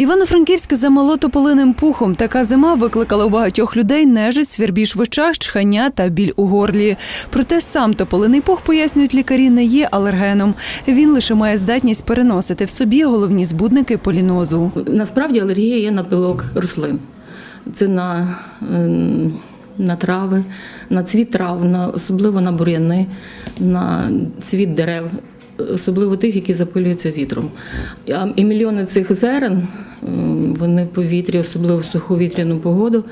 Івано-Франківськ замало тополиним пухом. Така зима викликала у багатьох людей нежить, свірбіж в очах, чхання та біль у горлі. Проте сам тополиний пух, пояснюють лікарі, не є алергеном. Він лише має здатність переносити в собі головні збудники полінозу. Насправді алергія є на пилок рослин. Це на, ем, на трави, на цвіт трав, на, особливо на бур'яни, на цвіт дерев, особливо тих, які запилюються вітром. І мільйони цих зерен вони в повітрі, особливо в суховітряну погоду,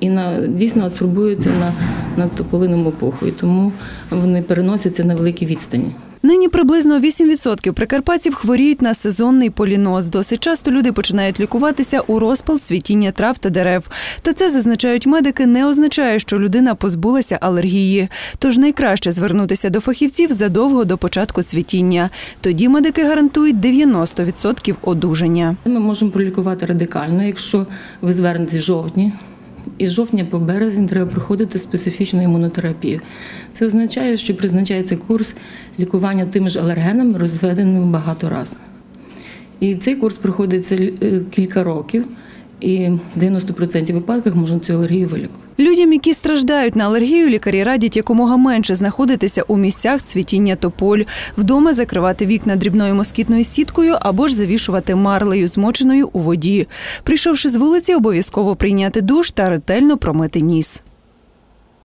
і на, дійсно адсорбуються на, на тополиному поху. І тому вони переносяться на великі відстані. Нині приблизно 8% прикарпатців хворіють на сезонний поліноз. Досить часто люди починають лікуватися у розпал цвітіння трав та дерев. Та це зазначають медики, не означає, що людина позбулася алергії. Тож найкраще звернутися до фахівців задовго до початку цвітіння. Тоді медики гарантують 90% одужання. Ми можемо пролікувати радикально, якщо ви звернетесь в жовтні. І жовтня по березень треба проходити специфічну імунотерапію. Це означає, що призначається курс лікування тим ж алергеном, розведеним багато разів. І цей курс проходиться е, кілька років, і в 90% випадках можна цю алергію вилікувати. Людям, які страждають на алергію, лікарі радять якомога менше знаходитися у місцях цвітіння тополь, вдома закривати вікна дрібною москітною сіткою або ж завішувати марлею, змоченою у воді. Прийшовши з вулиці, обов'язково прийняти душ та ретельно промити ніс.